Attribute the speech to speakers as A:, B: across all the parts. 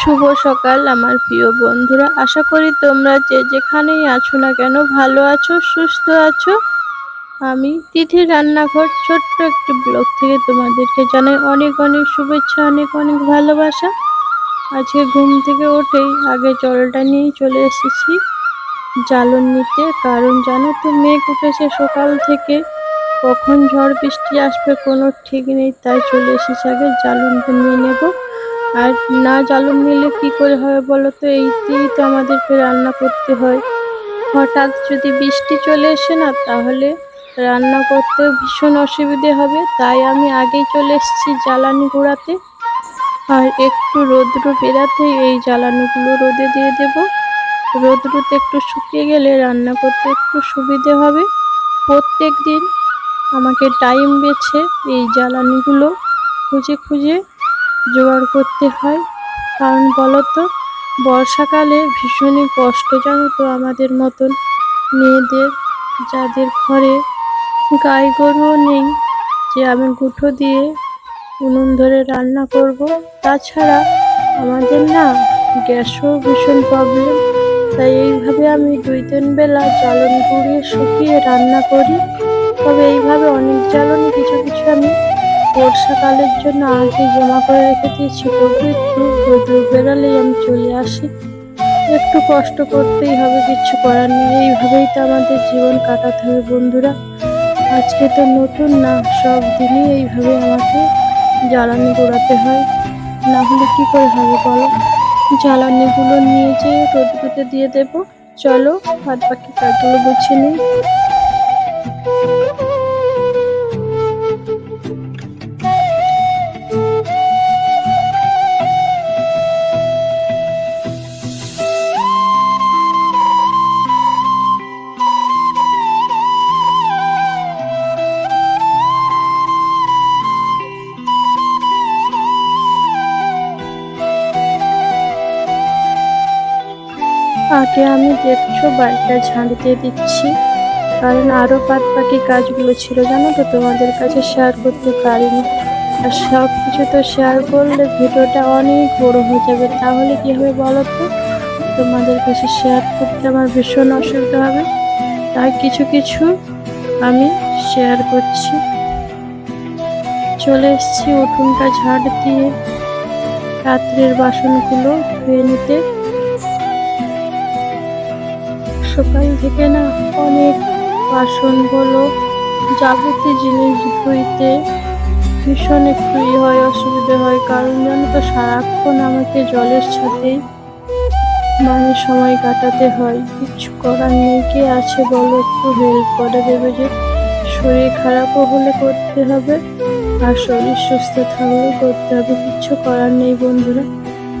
A: শুভ সকাল, আমার প্রিয় বন্ধুরা। আশা করি তোমরা যে যেখানেই আছো না কেন ভালো আছো, সুস্থ আছো। আমি তিথি রান্নাঘর, ছোট্ট একটি ব্লগ থেকে তোমাদেরকে জানাই অনেক অনেক শুভেচ্ছা, অনেক অনেক ভালোবাসা। আজকে ঘুম থেকে উঠেই আগে জলটা নিয়েই চলে এসেছি জ্বালন নিতে। কারণ জানো তো, মেঘ উঠেছে সকাল থেকে। কখন ঝড় বৃষ্টি আসবে কোনো ঠিক নেই, তাই চলে এসেছি আগে জ্বালনটা নিয়ে নেব। আর না জ্বালন নিলে কি করে হবে বলো তো? এইতেই তো আমাদেরকে রান্না করতে হয়। হঠাৎ যদি বৃষ্টি চলে এসে না, তাহলে রান্না করতেও ভীষণ অসুবিধে হবে। তাই আমি আগেই চলে এসেছি জ্বালানি গুঁড়াতে। আর একটু রৌদ্র বেরাতেই এই জ্বালানিগুলো রোদে দিয়ে দেব। রৌদ্রতে একটু শুকিয়ে গেলে রান্না করতে একটু সুবিধে হবে। প্রত্যেক দিন আমাকে টাইম বেছে এই জ্বালানিগুলো খুঁজে খুঁজে জোগাড় করতে হয়। কারণ বলতো, বর্ষাকালে ভীষণই কষ্ট জানো তো আমাদের মতন মেয়েদের, যাদের ঘরে গাই গরুও নেই, যে আমি গুঁঠো দিয়ে উনুন ধরে রান্না করব। তাছাড়া আমাদের না গ্যাসও ভীষণ প্রবলেম তাই এইভাবে আমি দুই তিন বেলা জ্বালন গুঁড়িয়ে শুকিয়ে রান্না করি। তবে এইভাবে অনেক জ্বালনি বর্ষাকালের জন্য আগে জমা করে রেখে দিয়েছি। তবু একটু রোদ্র বেড়ালেই আমি চলে আসি। একটু কষ্ট করতেই হবে, কিছু করার নেই। এইভাবেই তো আমাদের জীবন কাটাতে হবে, বন্ধুরা। আজকে তো নতুন না, সব দিনই এইভাবে আমাকে জ্বালানি গোড়াতে হয়। না হলে কী করে হবে বলো? জ্বালানিগুলো নিয়ে যেয়ে রোদ্রুতে দিয়ে দেব। চলো হাত বাকি কাজগুলো গুছিয়ে নিই। আগে আমি দেখছ বাড়িটা ঝাড় দিয়ে দিচ্ছি। কারণ আরও বাদ বাকি কাজগুলো ছিল, জানো তো, তোমাদের কাছে শেয়ার করতে পারিনি। আর সব কিছু তো শেয়ার করলে ভিডিওটা অনেক বড় হয়ে যাবে। তাহলে কি হবে বলো তো? তোমাদের কাছে শেয়ার করতে আমার ভীষণ অসুবিধা হবে। তাই কিছু কিছু আমি শেয়ার করছি। চলে এসেছি উঠোনটা ঝাড় দিয়ে। রাত্রের বাসনগুলো ধুয়ে নিতে। সকাল থেকে না অনেক বাসন বলো, যাবতীয় জিনিস ধুইতে ভীষণ একটু ই হয়, অসুবিধে হয়। কারণ জানো তো, সারাক্ষণ আমাকে জলের সাথেই মানে সময় কাটাতে হয়। কিছু করার নেই, কে আছে বলো, একটু হেল্প করে দেবে যে শরীর খারাপও হলে করতে হবে, আর শরীর সুস্থ থাকলেও করতে হবে। কিছু করার নেই বন্ধুরা।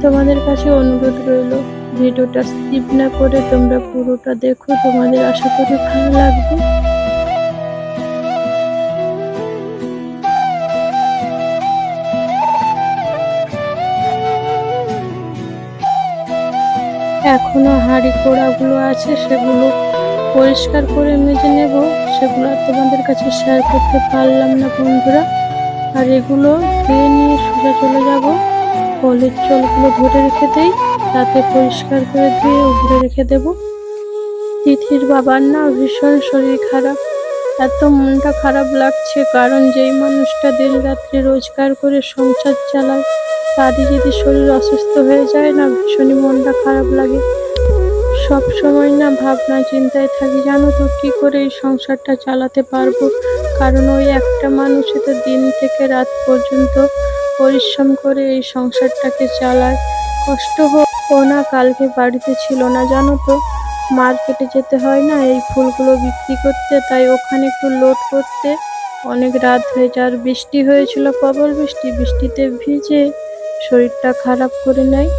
A: তোমাদের কাছে অনুরোধ রইল। ভিডিওটা স্কিপ না করে তোমরা পুরোটা দেখো, তোমাদের আশা করি ভালো লাগবে। এখনও হাঁড়ি কোড়াগুলো আছে, সেগুলো পরিষ্কার করে মেজে নেব। সেগুলো তোমাদের কাছে শেয়ার করতে পারলাম না বন্ধুরা। আর এগুলো ধুয়ে নিয়ে সোজা চলে যাব। কলের জলগুলো ধরে রেখে দেই। তাতে পরিষ্কার করে ধুয়ে উগড়ে রেখে দেব। তিথির বাবার না ভীষণ শরীর খারাপ। এত মনটা খারাপ লাগছে, কারণ যেই মানুষটা দিন রাত্রি রোজগার করে সংসার চালায়, তারই যদি শরীর অসুস্থ হয়ে যায় না, ভীষণই মনটা খারাপ লাগে। সব সময় না ভাবনা চিন্তায় থাকি, জানো তো, কী করে এই সংসারটা চালাতে পারব? কারণ ওই একটা মানুষই তো দিন থেকে রাত পর্যন্ত পরিশ্রম করে এই সংসারটাকে চালায়। কষ্ট হোক ও না, কালকে বাড়িতে ছিল না, জানো তো। মার্কেটে যেতে হয় না, এই ফুলগুলো বিক্রি করতে, তাই ওখানে একটু লোড করতে। অনেক রাত হয়ে যায়, আর বৃষ্টি হয়েছিল, প্রবল বৃষ্টি। বৃষ্টিতে ভিজে শরীরটা খারাপ করে নেয়।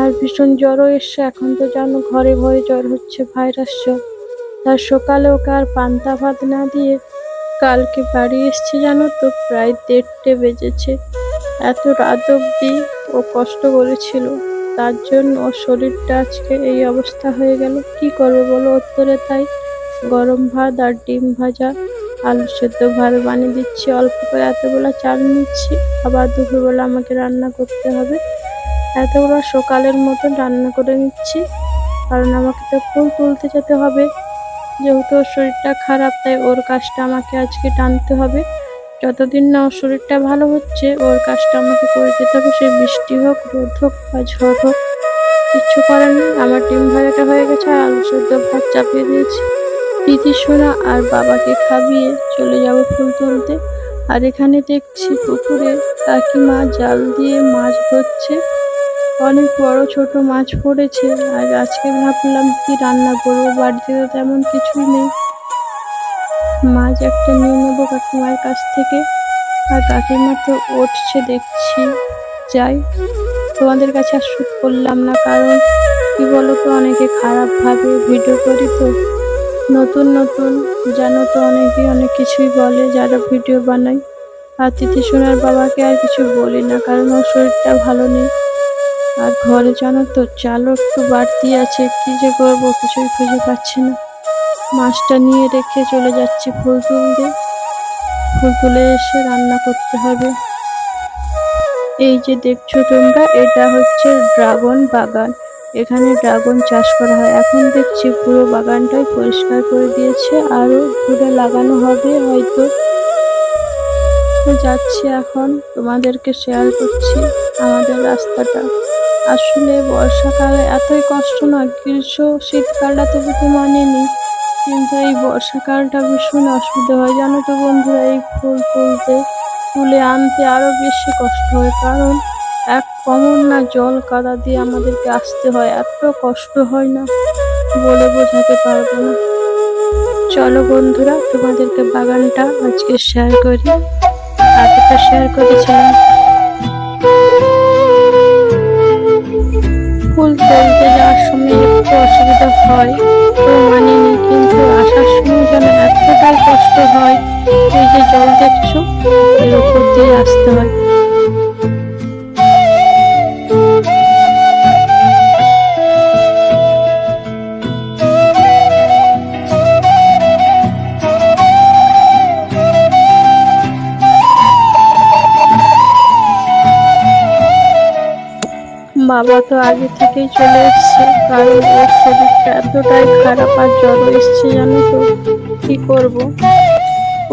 A: আর ভীষণ জ্বরও এসছে, এখন তো জানো ঘরে ঘরে জ্বর হচ্ছে, ভাইরাস জ্বর। তার সকালে ওকে আর পান্তা ভাত না দিয়ে কালকে বাড়ি এসছে, জানো তো, প্রায় দেড়টে বেজেছে। এত রাত অব্দি ও কষ্ট করেছিল। তার জন্য ওর শরীরটা আজকে এই অবস্থা হয়ে গেল। কি করবে বলো? উত্তরে তাই গরম ভাত আর ডিম ভাজা, আলু সেদ্ধ ভাত বানিয়ে দিচ্ছি। অল্প করে এতবেলা চাল নিচ্ছি। আবার দুপুরবেলা আমাকে রান্না করতে হবে। এতগুলো সকালের মতো রান্না করে নিচ্ছি। কারণ আমাকে তো ফুল তুলতে যেতে হবে। যেহেতু ওর শরীরটা খারাপ, তাই ওর কাজটা আমাকে আজকে টানতে হবে। যতদিন না ওর শরীরটা ভালো হচ্ছে, ওর কাজটা আমাকে করে যেতে হবে, সে বৃষ্টি হোক, রোদ হোক বা ঝড় হোক, কিচ্ছু করার নেই। আমার ডিম ভাজাটা হয়ে গেছে আর আলু সেদ্ধ ভাত চাপিয়ে দিয়েছি। দিদি, সোনা আর বাবাকে খাবিয়ে চলে যাব ফুল তুলতে। আর এখানে দেখছি পুকুরে কাকিমা জাল দিয়ে মাছ ধরছে। অনেক বড় ছোট মাছ পড়েছে। আর আজকে ভাবলাম কি রান্না করব, বাড়িতে তো তেমন কিছুই নেই। মাছ একটা নিয়ে নেব কাকিমার কাছ থেকে। আর কাকিমা তো উঠছে, দেখছি। যাই, তোমাদের কাছে আর শ্যুট করলাম না, কারণ কি বলতো, অনেকে খারাপভাবে ভিডিও করি তো। নতুন নতুন, জানো তো অনেকে অনেক কিছুই বলে যারা ভিডিও বানায়। আর তিথি সোনার বাবাকে আর কিছু বলি না, কারণ ওর শরীরটা ভালো নেই। আর ঘরে জানো তো চালও একটু বাড়তি আছে, কি যে করব, কিছুই খুঁজে পাচ্ছি না। মাছটা নিয়ে রেখে চলে যাচ্ছি ফুল তুলতে। ফুল তুলে এসে রান্না করতে হবে। এই যে দেখছ তোমরা, এটা হচ্ছে ড্রাগন বাগান। এখানে ড্রাগন চাষ করা হয়। এখন দেখছি পুরো বাগানটাই পরিষ্কার করে দিয়েছে। আরও ঘুরে লাগানো হবে হয়তো। যাচ্ছি এখন। তোমাদেরকে শেয়ার করছি আমাদের রাস্তাটা। আসলে বর্ষাকালে এতই কষ্ট না, গ্রীষ্ম, শীতকালটা তো মানেনি। কিন্তু এই বর্ষাকালটা ভীষণ অসুবিধা হয়। জানো তো বন্ধুরা, এই ফুল তুলতে, তুলে আনতে আরও বেশি কষ্ট হয়। কারণ এক কমন না জল কাদা দিয়ে আমাদেরকে আসতে হয়। এত কষ্ট হয় না বলে বোঝাতে পারব না। চলো বন্ধুরা, তোমাদেরকে বাগানটা আজকে শেয়ার করি। আগে তো শেয়ার করেছিলাম। ফুল তুলতে যাওয়ার সময় একটু অসুবিধা হয়, তো মানে নি কিন্তু আসার সময় যেন এতটাই কষ্ট হয়, এই যে জল দেখছ, এর উপর দিয়ে আসতে হয়। বাবা তো আগে থেকেই চলে এসছে, কারণ ওর শরীরটা এতটাই খারাপ আর জ্বর এসছে জানো তো, কি করব?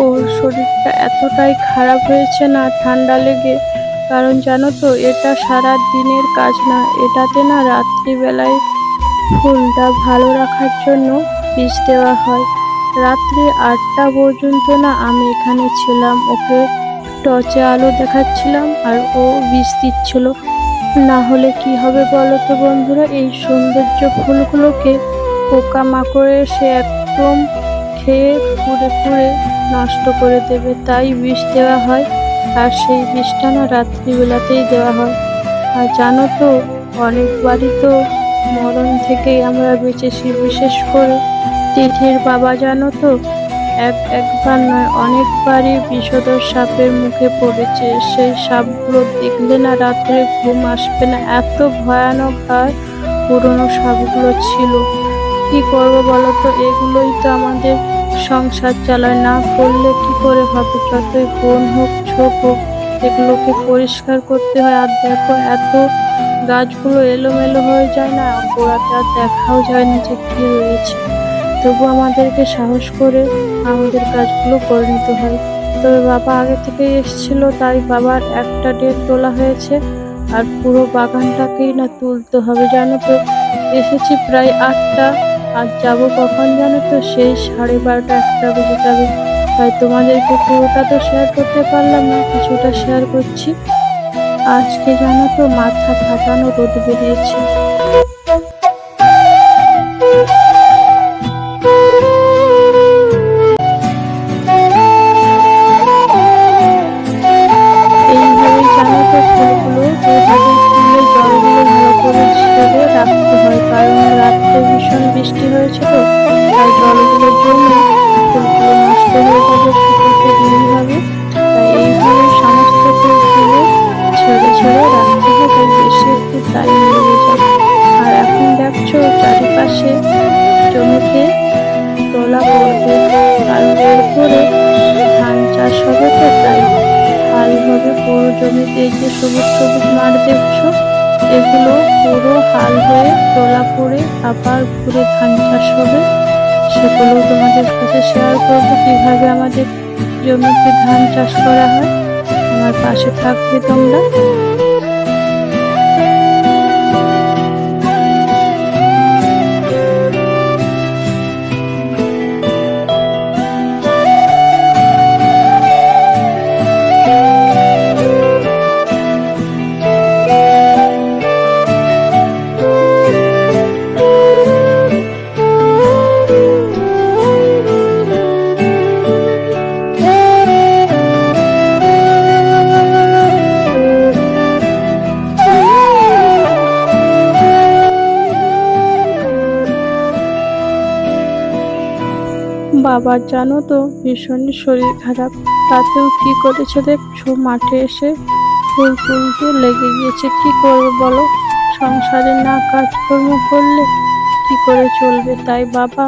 A: ওর শরীরটা এতটাই খারাপ হয়েছে না ঠান্ডা লেগে, কারণ জানো তো এটা সারা দিনের কাজ না, এটাতে না রাত্রিবেলায় ফুলটা ভালো রাখার জন্য বীজ দেওয়া হয়। রাত্রি আটটা পর্যন্ত না আমি এখানে ছিলাম, ওকে টর্চে আলো দেখাচ্ছিলাম আর ও বীজ দিচ্ছিল। না হলে কি হবে বলো তো বন্ধুরা? এই সৌন্দর্য ফুলগুলোকে পোকা মাকড়ে এসে একদম খেয়ে পুড়ে পুড়ে নষ্ট করে দেবে। তাই বিষ দেওয়া হয়, আর সেই বিষটা না রাত্রিবেলাতেই দেওয়া হয়। আর জানো তো, অনেক বাড়ি তো মরণ থেকেই আমরা বেঁচেছি। বিশেষ করে তিথির বাবা, জানো তো এক একবার নয়, অনেকবারই বিষধর সাপের মুখে পড়েছে। সেই সাপগুলো দেখলে না রাত্রে ঘুম আসবে না। এত ভয়ানক আর পুরনো সাপগুলো ছিল। কি করব বলো তো? এগুলোই তো আমাদের সংসার চালায়। না করলে কি করে হবে? যতই বোন হোক, ছোপ হোক, এগুলোকে পরিষ্কার করতে হয়। আর দেখো, এত গাছগুলো এলোমেলো হয়ে যায় না? গোড়াতে আর দেখাও যায় না যে কি রয়েছে। তবু আমাদেরকে সাহস করে আমাদের কাজগুলো করে নিতে হয় তবে বাবা আগে থেকে এসেছিল, তাই বাবার একটা ডেট তোলা হয়েছে আর পুরো বাগানটাকেই না তুলতে হবে, জানো তো? এসেছি প্রায় আটটা, আর যাব কখন জানো তো? সেই সাড়ে বারোটা, একটা বেজে যাবে। তাই তোমাদেরকে পুরোটা তো শেয়ার করতে পারলাম না, কিছুটা শেয়ার করছি। আজকে জানো তো মাথা ফাটানো রোদ বেরিয়েছে। রাখতে হয় কারণ রাত্রে ভীষণ বৃষ্টি হয়েছে তো তাই জলগুলো জমে ফুলগুলো হয়ে সমস্ত ফুলগুলো ছেড়ে রাখতে হবে তাই আর এখন দেখছ চারিপাশে জমিতে তোলা পড়বে, কারণ এরপরে পুরো জমিতে যে সবুজ সবুজ মাঠ দেখছ, এগুলো পুরো হাল হয়ে তোলা পড়ে আবার ঘুরে ধান চাষ হবে। সেগুলো তোমাদের কাছে শেয়ার করব কীভাবে আমাদের জমিতে ধান চাষ করা হয়। আমার পাশে থাকবে তোমরা। বাবার জানো তো ভীষণই শরীর খারাপ। তাতেও কি করেছে দেখছ মাঠে এসে ফুল তুলতে লেগে গিয়েছে। কি করবে বলো? সংসারে না কাজকর্ম করলে কি করে চলবে? তাই বাবা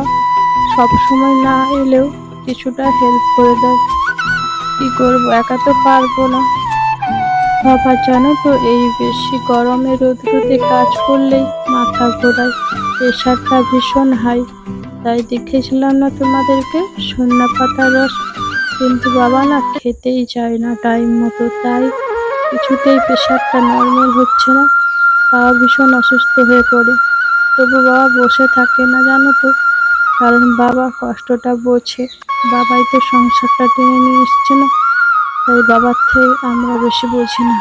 A: সব সময় না এলেও কিছুটা হেল্প করে দেয় কি করব? একা তো পারব না। বাবা, জানো তো, এই বেশি গরমে রোদ রোদ্রুতে কাজ করলেই মাথা ঘোরায়। প্রেশারটা ভীষণ হাই তাই দেখেছিলাম না তোমাদেরকে? সন্না পাতার রস। কিন্তু বাবা না খেতেই চায় না টাইম মতো, তাই কিছুতেই প্রেশারটা নর্মাল হচ্ছে না। বাবা ভীষণ অসুস্থ হয়ে পড়ে। তবু বাবা বসে থাকে না, জানো তো? কারণ বাবা কষ্টটা বোঝে। বাবাই তো সংসারটা টেনে নিয়ে এসছে না। তাই বাবার থেকে আমরা বেশি বুঝি না।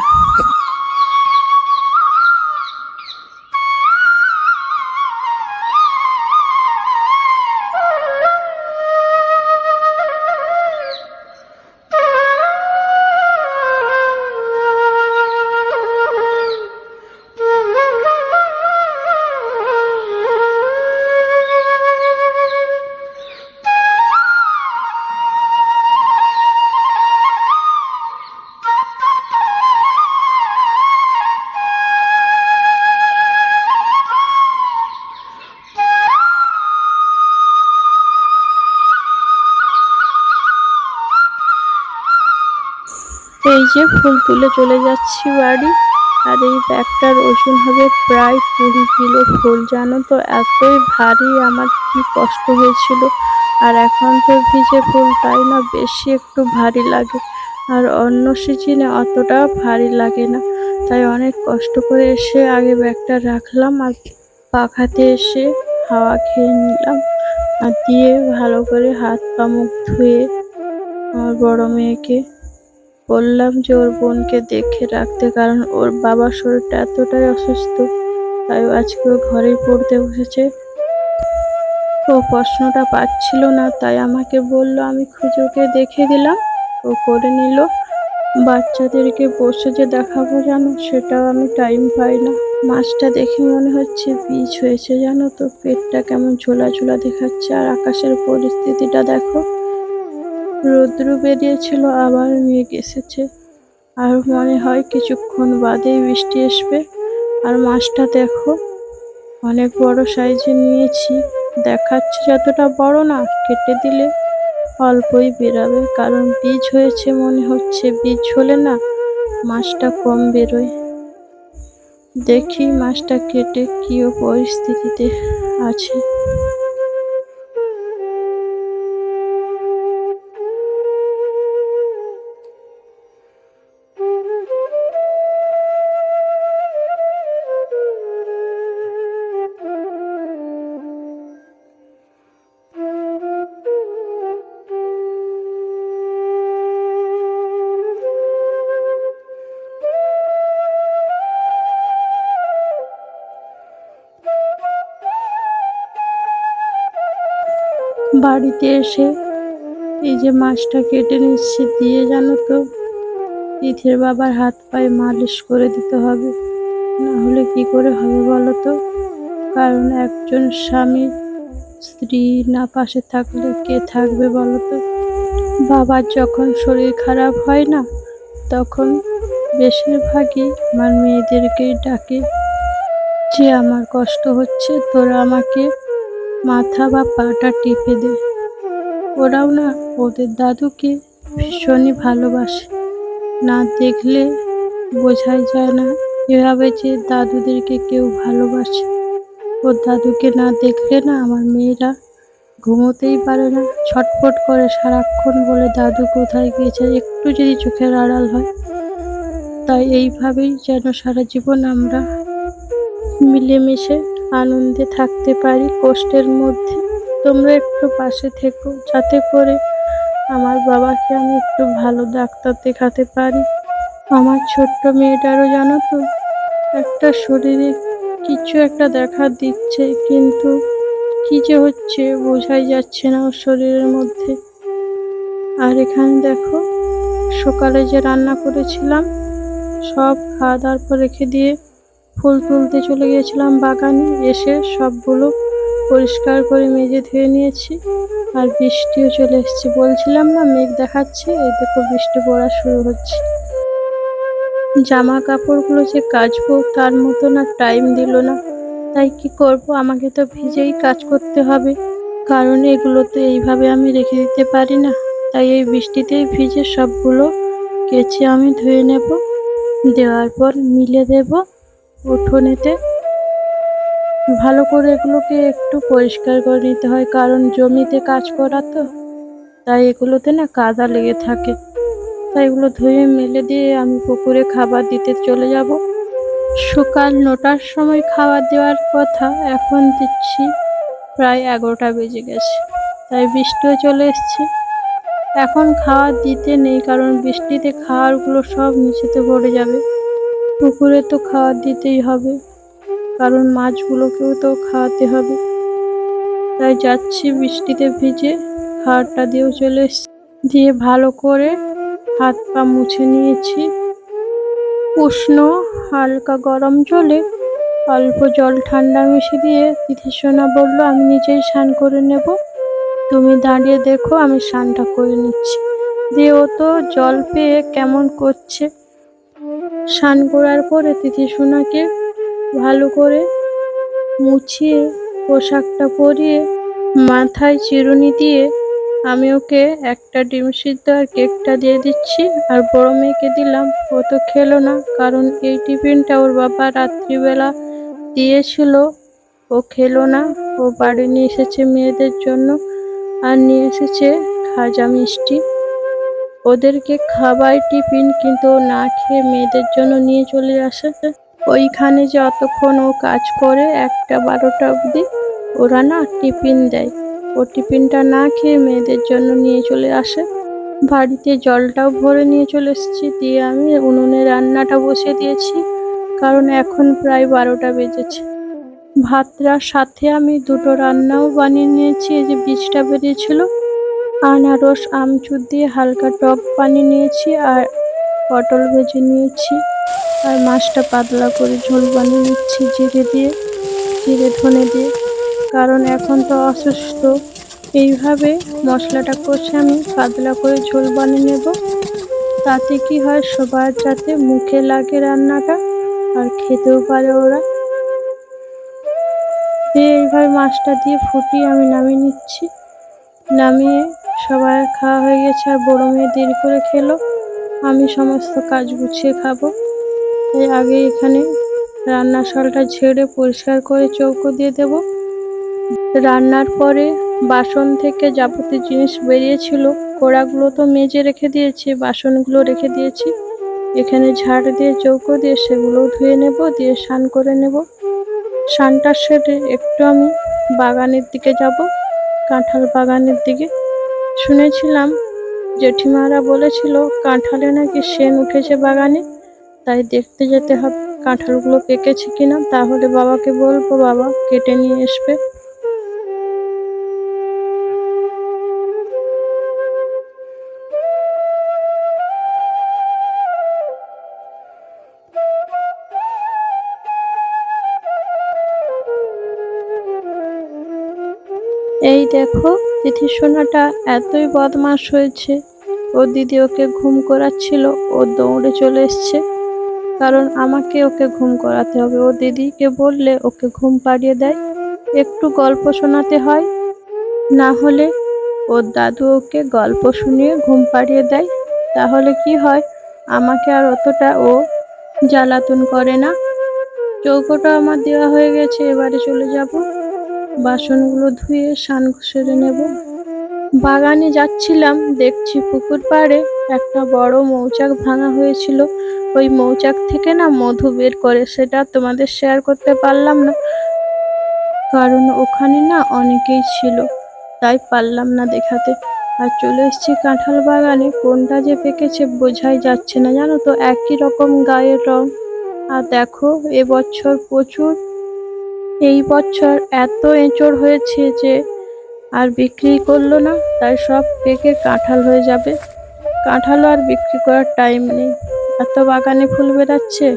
A: এই যে ফুল তুলে চলে যাচ্ছি বাড়ি। আর এই ব্যাগটার ওজন হবে প্রায় কুড়ি কিলো ফুল, জানো তো? এতই ভারী, আমার কি কষ্ট হয়েছিল। আর এখন তো ভিজে ফুল, তাই না? বেশি একটু ভারী লাগে। আর অন্য সিজনে অতটা ভারী লাগে না। তাই অনেক কষ্ট করে এসে আগে ব্যাগটা রাখলাম আর পাখাতে এসে হাওয়া খেয়ে নিলাম। আর দিয়ে ভালো করে হাত পা মুখ ধুয়ে আমার বড় মেয়েকে বললাম যে ওর বোনকে দেখে রাখতে, কারণ ওর বাবার শরীরটা এতটাই অসুস্থ, তাই আজকে ও ঘরেই পড়তে বসেছে। ও প্রশ্নটা পাচ্ছিল না, তাই আমাকে বলল, আমি খুঁজে ওকে দেখে দিলাম ও করে নিল। বাচ্চাদেরকে বসে যে দেখাবো জানো সেটাও আমি টাইম পাই না। মাছটা দেখে মনে হচ্ছে বীজ হয়েছে, জানো তো? পেটটা কেমন ঝোলা ঝোলা দেখাচ্ছে, আর আকাশের পরিস্থিতিটা দেখো। রৌদ্র বেরিয়েছিল, আবার মেঘ এসেছে। আর মনে হয় কিছুক্ষণ বাদেই বৃষ্টি আসবে। আর মাছটা দেখো, অনেক বড় সাইজে নিয়েছি। দেখাচ্ছে যতটা বড় না, কেটে দিলে অল্পই বেরাবে। কারণ বীজ হয়েছে মনে হচ্ছে, বীজ হলে না মাছটা কম বেরোয়। দেখি মাছটা কেটে কী পরিস্থিতিতে আছে। বাড়িতে এসে এই যে মাছটা কেটে নিচ্ছে দিয়ে জানো তো, তিথির বাবার হাত পায়ে মালিশ করে দিতে হবে। না হলে কি করে হবে বলো তো? কারণ একজন স্বামী স্ত্রী না পাশে থাকলে কে থাকবে বলো তো? বাবার যখন শরীর খারাপ হয় না, তখন বেশিরভাগই আমার মেয়েদেরকেই ডাকে। যে আমার কষ্ট হচ্ছে, তোরা আমাকে মাথা বা পাটা টিপে দেয় ওরাও না ওদের দাদুকে ভীষণই ভালোবাসে। না দেখলে বোঝাই যায় না এভাবে যে দাদুদেরকে কেউ ভালোবাসে। ওর দাদুকে না দেখলে না আমার মেয়েরা ঘুমোতেই পারে না। ছটফট করে সারাক্ষণ বলে দাদু কোথায় গিয়েছে, একটু যদি চোখের আড়াল হয়। তাই এইভাবেই যেন সারা জীবন আমরা মিলেমিশে আনন্দে থাকতে পারি কষ্টের মধ্যে। তোমরা একটু পাশে থেকো, যাতে করে আমার বাবাকে আমি একটু ভালো ডাক্তার দেখাতে পারি। আমার ছোট্ট মেয়েটারও জানো তো, একটা শরীরে কিছু একটা দেখা দিচ্ছে, কিন্তু কি যে হচ্ছে বোঝাই যাচ্ছে না ওর শরীরের মধ্যে। আর এখানে দেখো, সকালে যে রান্না করেছিলাম, সব খাওয়া দাওয়ার পর রেখে দিয়ে ফুল তুলতে চলে গিয়েছিলাম বাগানে এসে সবগুলো পরিষ্কার করে মেজে ধুয়ে নিয়েছি আর বৃষ্টিও চলে এসেছে। বলছিলাম না, মেঘ দেখাচ্ছে, এই দেখো বৃষ্টি পড়া শুরু হচ্ছে। জামা কাপড়গুলো যে কাচবো তার মতো না টাইম দিল না। তাই কি করব? আমাকে তো ভিজেই কাজ করতে হবে। কারণ এগুলো তো এইভাবে আমি রেখে দিতে পারি না। তাই এই বৃষ্টিতেই ভিজে সবগুলো কেচে আমি ধুয়ে নেব। দেওয়ার পর মিলে দেব। উঠোনেতে। ভালো করে এগুলোকে একটু পরিষ্কার করে নিতে হয়, কারণ জমিতে কাজ করা তো, তাই এগুলোতে না কাদা লেগে থাকে। তাই এগুলো ধুয়ে মেলে দিয়ে আমি পুকুরে খাবার দিতে চলে যাব। সকাল নটার সময় খাবার দেওয়ার কথা এখন দিচ্ছি, প্রায় এগারোটা বেজে গেছে, তাই বৃষ্টিও চলে এসছে। এখন খাওয়ার দিতে নেই, কারণ বৃষ্টিতে খাওয়ারগুলো সব নিচেতে ভরে যাবে। পুকুরে তো খাওয়ার দিতেই হবে, কারণ মাছগুলোকেও তো খাওয়াতে হবে। তাই যাচ্ছি বৃষ্টিতে ভিজে খাওয়ারটা দিয়েও চলে দিয়ে ভালো করে হাত পা মুছে নিয়েছি। উষ্ণ, হালকা গরম জলে অল্প জল ঠান্ডা মিশে দিয়ে তিথিসোনা বলল, আমি নিজেই স্নান করে নেব। তুমি দাঁড়িয়ে দেখো, আমি স্নানটা করে নিচ্ছি। দিয়ে ও তো জল পেয়ে কেমন করছে। স্নান করার পরে তিথিসোনাকে ভালো করে মুছিয়ে পোশাকটা পরিয়ে মাথায় চিরুনি দিয়ে আমি ওকে একটা ডিম সিদ্ধ আর কেকটা দিয়ে দিচ্ছি আর বড় মেয়েকে দিলাম। ও তো খেলো না, কারণ এই টিফিনটা ওর বাবা রাত্রিবেলা দিয়েছিল। ও খেলো না, ও বাড়ি নিয়ে এসেছে মেয়েদের জন্য আর নিয়ে এসেছে খাজা মিষ্টি। ওদেরকে খাবার, টিফিন কিন্তু না খেয়ে মেয়েদের জন্য নিয়ে চলে আসে। ওইখানে যে অতক্ষণ ও কাজ করে, একটা বারোটা অবধি ওরা না টিফিন দেয়। ও টিফিনটা না খেয়ে মেয়েদের জন্য নিয়ে চলে আসে। বাড়িতে জলটাও ভরে নিয়ে চলে এসেছি। দিয়ে আমি উনুনে রান্নাটা বসিয়ে দিয়েছি, কারণ এখন প্রায় বারোটা বেজেছে। ভাতটার সাথে আমি দুটো রান্নাও বানিয়ে নিয়েছি, এই যে বীজটা বেরিয়েছিল। আনারস, আমচুর দিয়ে হালকা টক বানিয়ে নিয়েছি আর পটল ভেজে নিয়েছি। আর মাছটা পাতলা করে ঝোল বানিয়ে নিচ্ছি জিরে দিয়ে, জিরে ধনে দিয়ে। কারণ এখন তো অসুস্থ। এইভাবে মশলাটা কষে আমি পাতলা করে ঝোল বানিয়ে নেব। তাতে কি হয়, সবার যাতে মুখে লাগে রান্নাটা আর খেতেও পারে ওরা। দিয়ে এইভাবে মাছটা দিয়ে ফুটিয়ে আমি নামিয়ে নিচ্ছি। নামিয়ে সবার খাওয়া হয়ে গেছে আর বড়ো মেয়ে দেরি করে খেলো। আমি সমস্ত কাজ গুছিয়ে খাব। তাই আগে এখানে রান্নার শালটা ঝেড়ে পরিষ্কার করে চৌকো দিয়ে দেব। রান্নার পরে বাসন থেকে যাবতীয় জিনিস বেরিয়েছিল। কোড়াগুলো তো মেজে রেখে দিয়েছি, বাসনগুলো রেখে দিয়েছি। এখানে ঝাড় দিয়ে চৌকো দিয়ে সেগুলোও ধুয়ে নেব, দিয়ে স্নান করে নেব। স্নানটার সেরে একটু আমি বাগানের দিকে যাব, কাঁঠাল বাগানের দিকে। শুনেছিলাম জেঠিমারা বলেছিল, কাঁঠালে নাকি সেন উঠেছে বাগানে, তাই দেখতে যেতে হবে কাঁঠালগুলো পেকেছে কিনা, তাহলে বাবাকে বলব, বাবা কেটে নিয়ে আসবে। এই দেখো তিথি সোনাটা এতই বদমাস হয়েছে। ও দিদি ওকে ঘুম করাচ্ছিল, ও দৌড়ে চলে এসছে। কারণ আমাকে ওকে ঘুম করাতে হবে। ও দিদিকে বললে ওকে ঘুম পাড়িয়ে দেয়। একটু গল্প শোনাতে হয়। না হলে ওর দাদু ওকে গল্প শুনিয়ে ঘুম পাড়িয়ে দেয়। তাহলে কি হয়? আমাকে আর অতটা ও জ্বালাতন করে না। চৌকোটা আমার দেওয়া হয়ে গেছে, এবারে চলে যাব। বাসনগুলো ধুয়ে স্নান সেরে নেব। বাগানে যাচ্ছিলাম, দেখছি পুকুর পাড়ে একটা বড় মৌচাক ভাঙা হয়েছিল। ওই মৌচাক থেকে না মধু বের করে, সেটা তোমাদের শেয়ার করতে পারলাম না। কারণ ওখানে না অনেকেই ছিল, তাই পারলাম না দেখাতে। আর চলে এসেছি কাঁঠাল বাগানে, কোনটা যে পেকেছে বোঝাই যাচ্ছে না, জানো তো? একই রকম গায়ের রং। আর দেখো, এবছর প্রচুর এই বছর এত এঁচড় হয়েছে যে আর বিক্রি করল না, তাই সব পেকে কাঁঠাল হয়ে যাবে। কাঁঠালও আর বিক্রি করার টাইম নেই। এত বাগানে ফুল বেরাচ্ছে,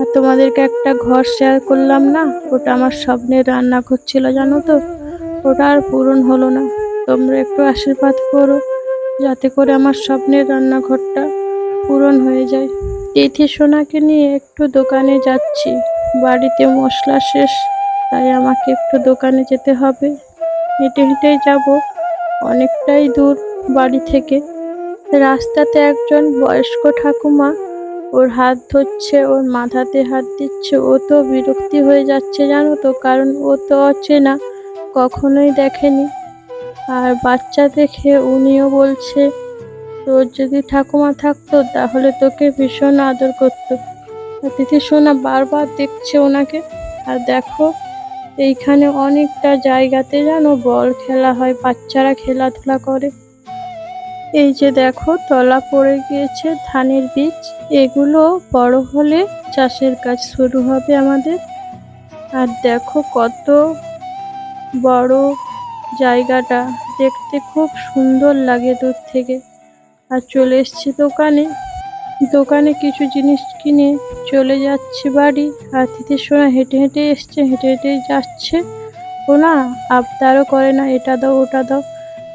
A: আর তোমাদেরকে একটা ঘর শেয়ার করলাম না? ওটা আমার স্বপ্নের রান্না ছিল জানো তো? ওটা আর পূরণ হলো না। তোমরা একটু আশীর্বাদ করো, যাতে করে আমার স্বপ্নের রান্নাঘরটা পূরণ হয়ে যায়। তিথি সোনাকে নিয়ে একটু দোকানে যাচ্ছি। বাড়িতে মশলা শেষ তাই আমাকে একটু দোকানে যেতে হবে। হেঁটে হেঁটেই যাব। অনেকটাই দূর বাড়ি থেকে। রাস্তাতে একজন বয়স্ক ঠাকুমা ওর হাত ধরছে, ওর মাথাতে হাত দিচ্ছে। ও তো বিরক্তি হয়ে যাচ্ছে, জানো তো, কারণ ও তো অচেনা, কখনোই দেখেনি। আর বাচ্চা দেখে উনিও বলছে, তোর যদি ঠাকুমা থাকতো, তাহলে তোকে ভীষণ আদর করতো। তিথি সোনা বারবার দেখছে ওনাকে। আর দেখো এইখানে অনেকটা জায়গাতে যেন বল খেলা হয়, বাচ্চারা খেলাধুলা করে। এই যে দেখো, তলা পড়ে গিয়েছে ধানের বীজ। এগুলো বড় হলে চাষের কাজ শুরু হবে আমাদের। আর দেখো কত বড় জায়গাটা, দেখতে খুব সুন্দর লাগে দূর থেকে। আর চলে এসছি দোকানে। দোকানে কিছু জিনিস কিনে চলে যাচ্ছে বাড়ি। তিথির সোনা হেঁটে হেঁটে এসছে, হেঁটে হেঁটে যাচ্ছে। ও না আবদারও করে না, এটা দাও, ওটা দাও।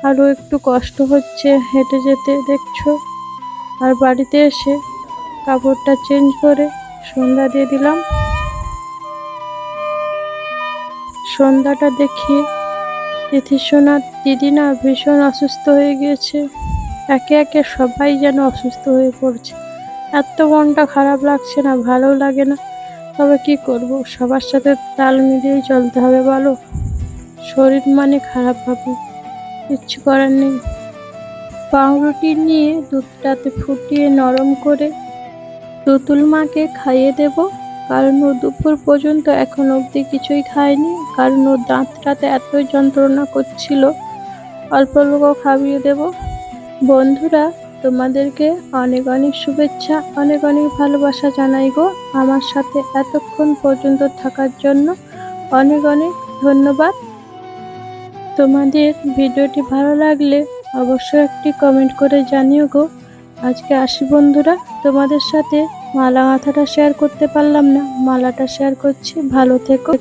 A: আরও একটু কষ্ট হচ্ছে হেঁটে যেতে, দেখছ? আর বাড়িতে এসে কাপড়টা চেঞ্জ করে সন্ধ্যা দিয়ে দিলাম। সন্ধ্যাটা দেখিয়ে তিথির সোনার দিদি না ভীষণ অসুস্থ হয়ে গিয়েছে। একে একে সবাই যেন অসুস্থ হয়ে পড়ছে। এত মনটা খারাপ লাগছে না, ভালো লাগে না। তবে কি করব? সবার সাথে তাল মিলিয়েই চলতে হবে, বলো? শরীর মানে খারাপ হবে কিচ্ছু করার নেই। পাউরুটি নিয়ে দুধটাতে ফুটিয়ে নরম করে তুতুল মাকে খাইয়ে দেব। কারণ ও দুপুর পর্যন্ত এখন অবধি কিছুই খায়নি। কারণ ওর দাঁতটাতে এতই যন্ত্রণা করছিল, অল্প অল্প খাইয়ে দেব। বন্ধুরা তোমাদেরকে অনেক অনেক শুভেচ্ছা, অনেক অনেক ভালোবাসা জানাই গো। আমার সাথে এতক্ষণ পর্যন্ত থাকার জন্য অনেক অনেক ধন্যবাদ। তোমাদের ভিডিওটি ভালো লাগলে অবশ্যই একটি কমেন্ট করে জানিও গো। আজকে আসি বন্ধুরা, তোমাদের সাথে মালা মাথাটা শেয়ার করতে পারলাম না। মালাটা শেয়ার করছি, ভালো থেকো।